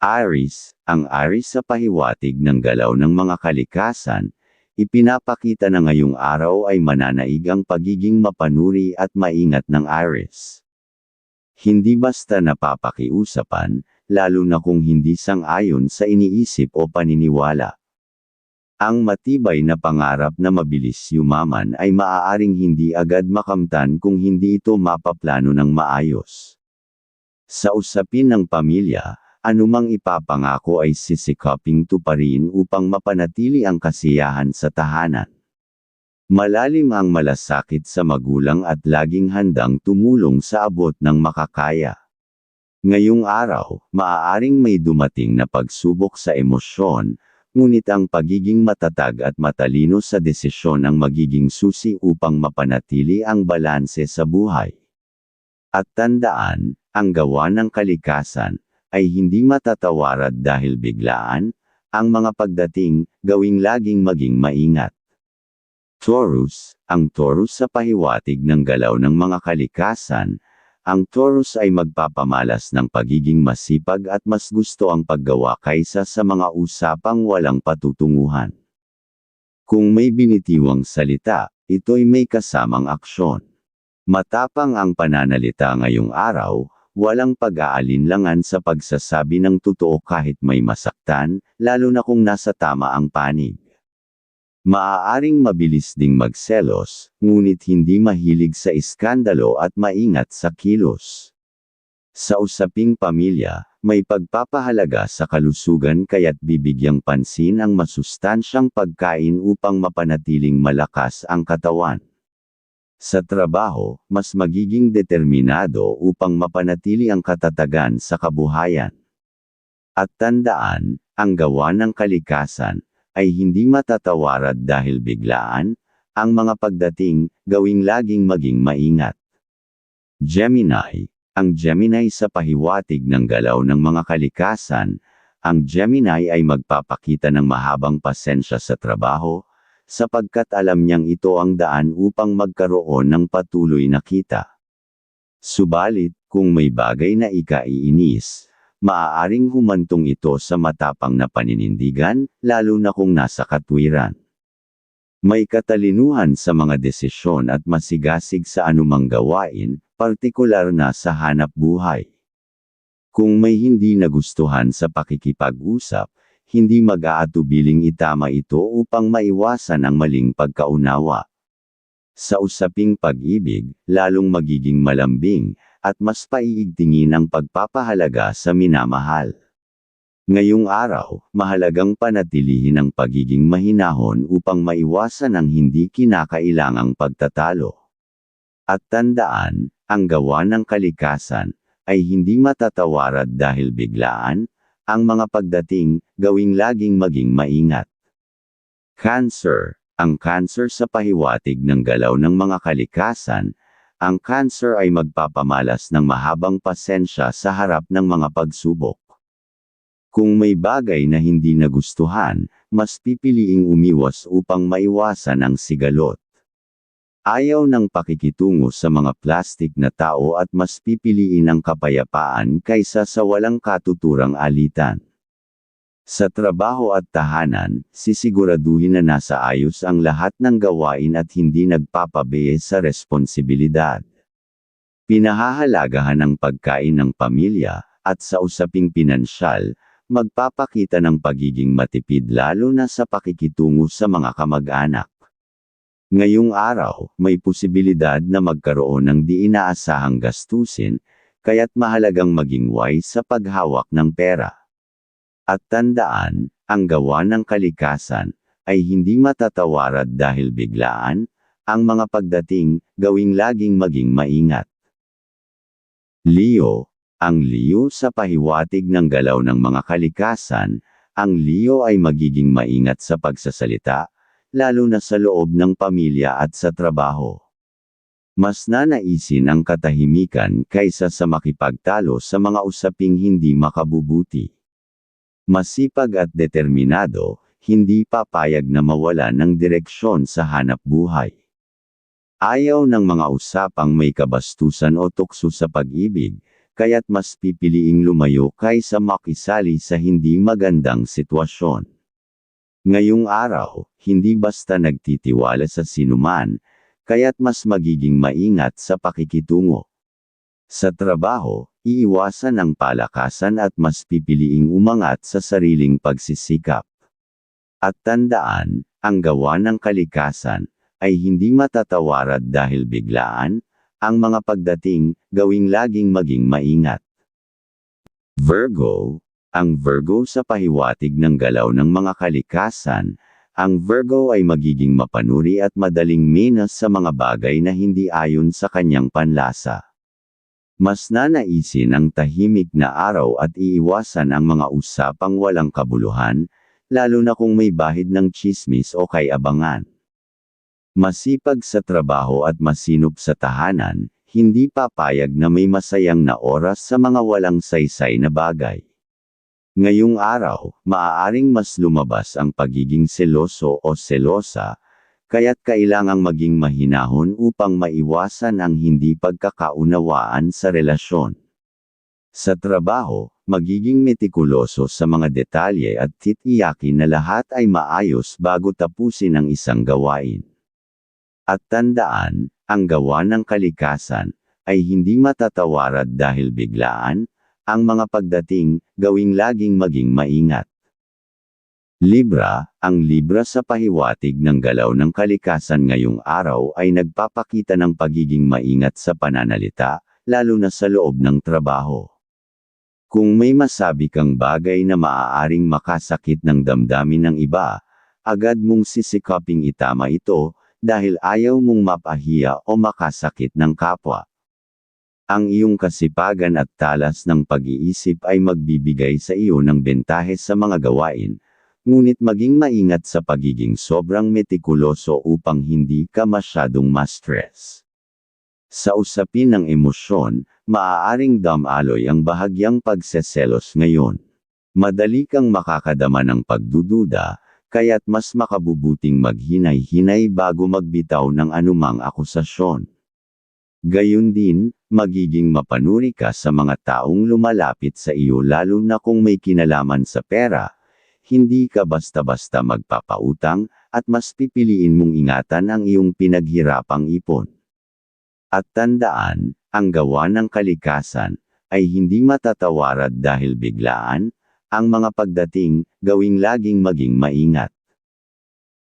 Aries, ang Aries sa pahiwatig ng galaw ng mga kalikasan, ipinapakita na ngayong araw ay mananaig ang pagiging mapanuri at maingat ng Aries. Hindi basta napapakiusapan, lalo na kung hindi sang-ayon sa iniisip o paniniwala. Ang matibay na pangarap na mabilis yumaman ay maaaring hindi agad makamtan kung hindi ito mapaplano ng maayos. Sa usapin ng pamilya, anumang ipapangako ay sisikaping tuparin upang mapanatili ang kasiyahan sa tahanan. Malalim ang malasakit sa magulang at laging handang tumulong sa abot ng makakaya. Ngayong araw, maaaring may dumating na pagsubok sa emosyon, ngunit ang pagiging matatag at matalino sa desisyon ang magiging susi upang mapanatili ang balanse sa buhay. At tandaan, ang gawa ng kalikasan, ay hindi matatawarad dahil biglaan, ang mga pagdating, gawing laging maging maingat. Taurus, ang Taurus sa pahiwatig ng galaw ng mga kalikasan, ang Taurus ay magpapamalas ng pagiging masipag at mas gusto ang paggawa kaysa sa mga usapang walang patutunguhan. Kung may binitiwang salita, ito'y may kasamang aksyon. Matapang ang pananalita ngayong araw, walang pag-aalinlangan sa pagsasabi ng totoo kahit may masaktan, lalo na kung nasa tama ang panig. Maaaring mabilis ding magselos, ngunit hindi mahilig sa iskandalo at maingat sa kilos. Sa usaping pamilya, may pagpapahalaga sa kalusugan kaya't bibigyang pansin ang masustansyang pagkain upang mapanatiling malakas ang katawan. Sa trabaho, mas magiging determinado upang mapanatili ang katatagan sa kabuhayan. At tandaan, ang gawa ng kalikasan, ay hindi matatawarad dahil biglaan, ang mga pagdating, gawing laging maging maingat. Gemini, ang Gemini sa pahiwatig ng galaw ng mga kalikasan, ang Gemini ay magpapakita ng mahabang pasensya sa trabaho, sapagkat alam niyang ito ang daan upang magkaroon ng patuloy na kita. Subalit, kung may bagay na ikaiinis, maaaring humantong ito sa matapang na paninindigan, lalo na kung nasa katwiran. May katalinuhan sa mga desisyon at masigasig sa anumang gawain, partikular na sa hanap buhay. Kung may hindi nagustuhan sa pakikipag-usap, hindi mag-aatubiling itama ito upang maiwasan ang maling pagkaunawa. Sa usaping pag-ibig, lalong magiging malambing, at mas paiigtingin ang pagpapahalaga sa minamahal. Ngayong araw, mahalagang panatilihin ang pagiging mahinahon upang maiwasan ang hindi kinakailangang pagtatalo. At tandaan, ang gawa ng kalikasan, ay hindi matatawarad dahil biglaan, ang mga pagdating, gawing laging maging maingat. Cancer, ang cancer sa pahiwatig ng galaw ng mga kalikasan, ang cancer ay magpapamalas ng mahabang pasensya sa harap ng mga pagsubok. Kung may bagay na hindi nagustuhan, mas pipiliing umiwas upang maiwasan ang sigalot. Ayaw ng pakikitungo sa mga plastik na tao at mas pipiliin ang kapayapaan kaysa sa walang katuturang alitan. Sa trabaho at tahanan, sisiguraduhin na nasa ayos ang lahat ng gawain at hindi nagpapabiye sa responsibilidad. Pinahahalagahan ang pagkain ng pamilya, at sa usaping pinansyal, magpapakita ng pagiging matipid lalo na sa pakikitungo sa mga kamag-anak. Ngayong araw, may posibilidad na magkaroon ng di inaasahang gastusin, kaya't mahalagang maging wise sa paghawak ng pera. At tandaan, ang gawa ng kalikasan, ay hindi matatawarad dahil biglaan, ang mga pagdating, gawing laging maging maingat. Leo, ang Leo sa pahiwatig ng galaw ng mga kalikasan, ang Leo ay magiging maingat sa pagsasalita, lalo na sa loob ng pamilya at sa trabaho. Mas nanaisin ang katahimikan kaysa sa makipagtalo sa mga usaping hindi makabubuti. Masipag at determinado, hindi papayag na mawala ng direksyon sa hanap buhay. Ayaw ng mga usapang may kabastusan o tukso sa pag-ibig, kaya't mas pipiliing lumayo kaysa makisali sa hindi magandang sitwasyon. Ngayong araw, hindi basta nagtitiwala sa sinuman, kaya't mas magiging maingat sa pakikitungo. Sa trabaho, iiwasan ang palakasan at mas pipiliing umangat sa sariling pagsisikap. At tandaan, ang gawa ng kalikasan, ay hindi matatawarad dahil biglaan, ang mga pagdating, gawing laging maging maingat. Virgo, ang Virgo sa pahiwatig ng galaw ng mga kalikasan, ang Virgo ay magiging mapanuri at madaling minas sa mga bagay na hindi ayon sa kanyang panlasa. Mas nanaisin ang tahimik na araw at iiwasan ang mga usapang walang kabuluhan, lalo na kung may bahid ng chismis o kay abangan. Masipag sa trabaho at masinop sa tahanan, hindi papayag na may masayang na oras sa mga walang saysay na bagay. Ngayong araw, maaaring mas lumabas ang pagiging seloso o selosa, kaya't kailangang maging mahinahon upang maiwasan ang hindi pagkakaunawaan sa relasyon. Sa trabaho, magiging metikuloso sa mga detalye at titiyakin na lahat ay maayos bago tapusin ang isang gawain. At tandaan, ang gawa ng kalikasan, ay hindi matatawarad dahil biglaan, ang mga pagdating, gawing laging maging maingat. Libra, ang Libra sa pahiwatig ng galaw ng kalikasan ngayong araw ay nagpapakita ng pagiging maingat sa pananalita, lalo na sa loob ng trabaho. Kung may masabi kang bagay na maaaring makasakit ng damdamin ng iba, agad mong sisikaping itama ito, dahil ayaw mong mapahiya o makasakit ng kapwa. Ang iyong kasipagan at talas ng pag-iisip ay magbibigay sa iyo ng bentahe sa mga gawain, ngunit maging maingat sa pagiging sobrang metikuloso upang hindi ka masyadong ma-stress. Sa usapin ng emosyon, maaaring damaloy ang bahagyang pagseselos ngayon. Madali kang makakadama ng pagdududa, kaya't mas makabubuting maghinay-hinay bago magbitaw ng anumang akusasyon. Gayun din, magiging mapanuri ka sa mga taong lumalapit sa iyo lalo na kung may kinalaman sa pera, hindi ka basta-basta magpapautang, at mas pipiliin mong ingatan ang iyong pinaghirapang ipon. At tandaan, ang gawa ng kalikasan, ay hindi matatawarad dahil biglaan, ang mga pagdating, gawing laging maging maingat.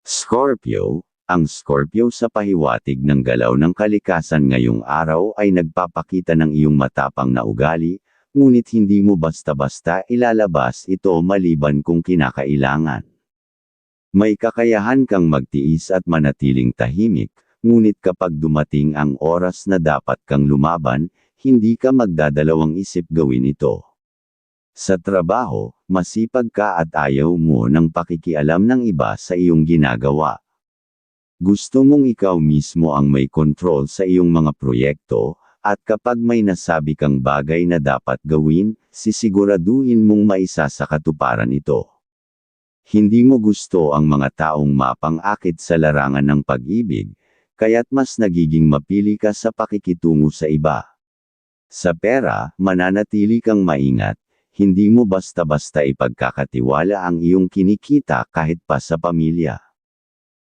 Scorpio, ang Scorpio sa pahiwatig ng galaw ng kalikasan ngayong araw ay nagpapakita ng iyong matapang na ugali, ngunit hindi mo basta-basta ilalabas ito maliban kung kinakailangan. May kakayahan kang magtiis at manatiling tahimik, ngunit kapag dumating ang oras na dapat kang lumaban, hindi ka magdadalawang isip gawin ito. Sa trabaho, masipag ka at ayaw mo ng pakikialam ng iba sa iyong ginagawa. Gusto mong ikaw mismo ang may kontrol sa iyong mga proyekto, at kapag may nasabi kang bagay na dapat gawin, sisiguraduhin mong maisa sa katuparan ito. Hindi mo gusto ang mga taong mapang-akit sa larangan ng pag-ibig, kaya't mas nagiging mapili ka sa pakikitungo sa iba. Sa pera, mananatili kang maingat, hindi mo basta-basta ipagkakatiwala ang iyong kinikita kahit pa sa pamilya.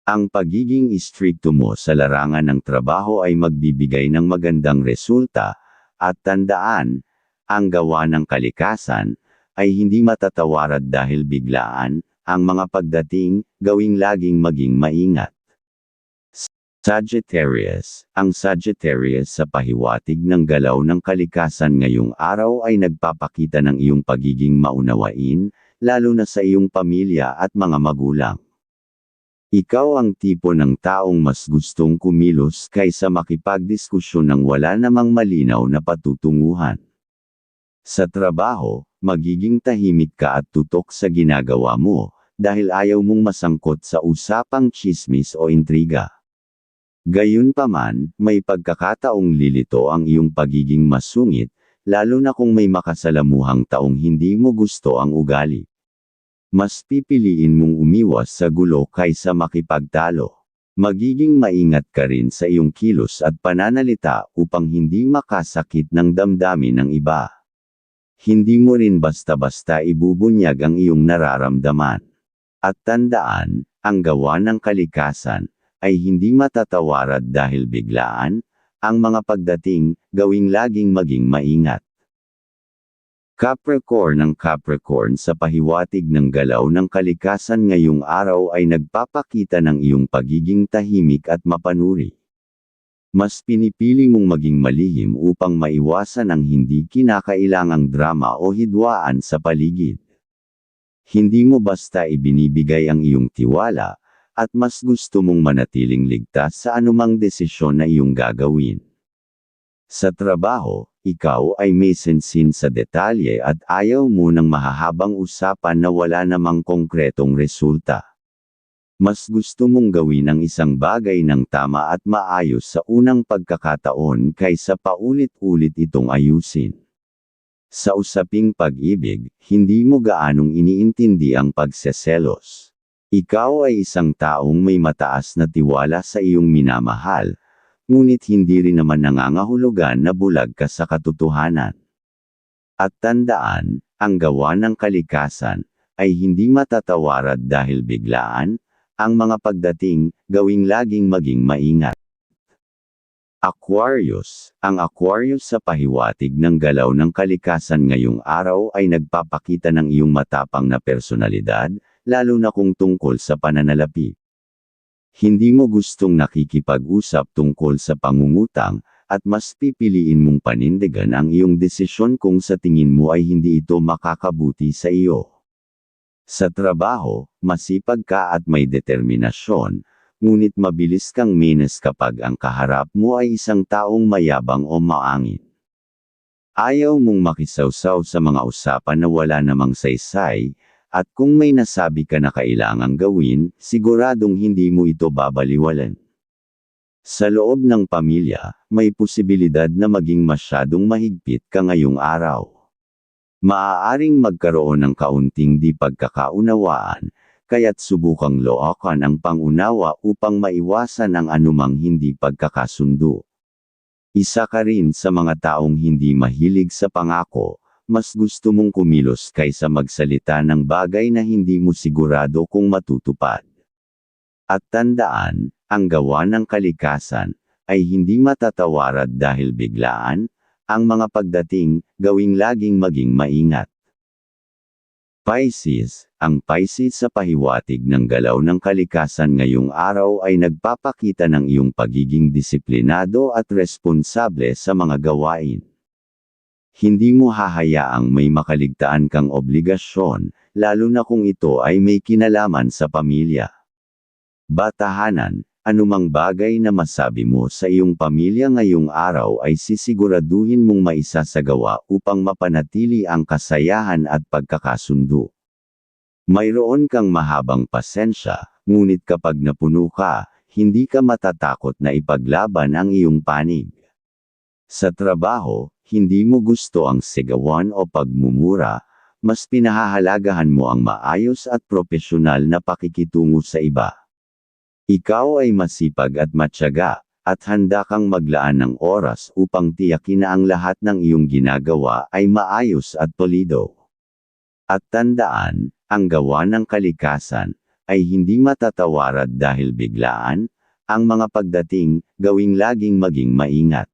Ang pagiging istrikto mo sa larangan ng trabaho ay magbibigay ng magandang resulta, at tandaan, ang gawa ng kalikasan, ay hindi matatawarad dahil biglaan, ang mga pagdating, gawing laging maging maingat. Sagittarius, ang Sagittarius sa pahiwatig ng galaw ng kalikasan ngayong araw ay nagpapakita ng iyong pagiging maunawain, lalo na sa iyong pamilya at mga magulang. Ikaw ang tipo ng taong mas gustong kumilos kaysa makipagdiskusyon ng wala namang malinaw na patutunguhan. Sa trabaho, magiging tahimik ka at tutok sa ginagawa mo, dahil ayaw mong masangkot sa usapang chismis o intriga. Gayunpaman, may pagkakataong lilito ang iyong pagiging masungit, lalo na kung may makasalamuhang taong hindi mo gusto ang ugali mas pipiliin mong umiwas sa gulo kaysa makipagtalo. Magiging maingat ka rin sa iyong kilos at pananalita upang hindi makasakit ng damdamin ng iba. Hindi mo rin basta-basta ibubunyag ang iyong nararamdaman. At tandaan, ang gawa ng kalikasan, ay hindi matatawarad dahil biglaan, ang mga pagdating, gawing laging maging maingat. Capricorn ng Capricorn sa pahiwatig ng galaw ng kalikasan ngayong araw ay nagpapakita ng iyong pagiging tahimik at mapanuri. Mas pinipili mong maging malihim upang maiwasan ang hindi kinakailangang drama o hidwaan sa paligid. Hindi mo basta ibinibigay ang iyong tiwala, at mas gusto mong manatiling ligtas sa anumang desisyon na iyong gagawin. Sa trabaho, ikaw ay may sensin sa detalye at ayaw mo ng mahahabang usapan na wala namang konkretong resulta. Mas gusto mong gawin ang isang bagay ng tama at maayos sa unang pagkakataon kaysa paulit-ulit itong ayusin. Sa usaping pag-ibig, hindi mo gaanong iniintindi ang pagseselos. Ikaw ay isang taong may mataas na tiwala sa iyong minamahal, ngunit hindi rin naman nangangahulugan na bulag ka sa katotohanan. At tandaan, ang gawa ng kalikasan, ay hindi matatawarad dahil biglaan, ang mga pagdating, gawing laging maging maingat. Aquarius, ang Aquarius sa pahiwatig ng galaw ng kalikasan ngayong araw ay nagpapakita ng iyong matapang na personalidad, lalo na kung tungkol sa pananalapi. Hindi mo gustong nakikipag-usap tungkol sa pangungutang, at mas pipiliin mong panindigan ang iyong desisyon kung sa tingin mo ay hindi ito makakabuti sa iyo. Sa trabaho, masipag ka at may determinasyon, ngunit mabilis kang minus kapag ang kaharap mo ay isang taong mayabang o maangin. Ayaw mong makisawsaw sa mga usapan na wala namang saysay, at kung may nasabi ka na kailangang gawin, siguradong hindi mo ito babaliwalan. Sa loob ng pamilya, may posibilidad na maging masyadong mahigpit ka ngayong araw. Maaaring magkaroon ng kaunting di pagkakaunawaan, kaya't subukang lookan ang pangunawa upang maiwasan ang anumang hindi pagkakasundo. Isa ka rin sa mga taong hindi mahilig sa pangako, mas gusto mong kumilos kaysa magsalita ng bagay na hindi mo sigurado kung matutupad. At tandaan, ang gawa ng kalikasan, ay hindi matatawarad dahil biglaan, ang mga pagdating, gawing laging maging maingat. Pisces, ang Pisces sa pahiwatig ng galaw ng kalikasan ngayong araw ay nagpapakita ng iyong pagiging disiplinado at responsable sa mga gawain. Hindi mo hahayaang may makaligtaan kang obligasyon, lalo na kung ito ay may kinalaman sa pamilya. Batahanan, anumang bagay na masabi mo sa iyong pamilya ngayong araw ay sisiguraduhin mong maisasagawa upang mapanatili ang kasayahan at pagkakasundo. Mayroon kang mahabang pasensya, ngunit kapag napuno ka, hindi ka matatakot na ipaglaban ang iyong panig. Sa trabaho, hindi mo gusto ang sigawan o pagmumura, mas pinahahalagahan mo ang maayos at propesyonal na pakikitungo sa iba. Ikaw ay masipag at matyaga, at handa kang maglaan ng oras upang tiyakin na ang lahat ng iyong ginagawa ay maayos at polido. At tandaan, ang gawa ng kalikasan, ay hindi matatawarad dahil biglaan, ang mga pagdating, gawing laging maging maingat.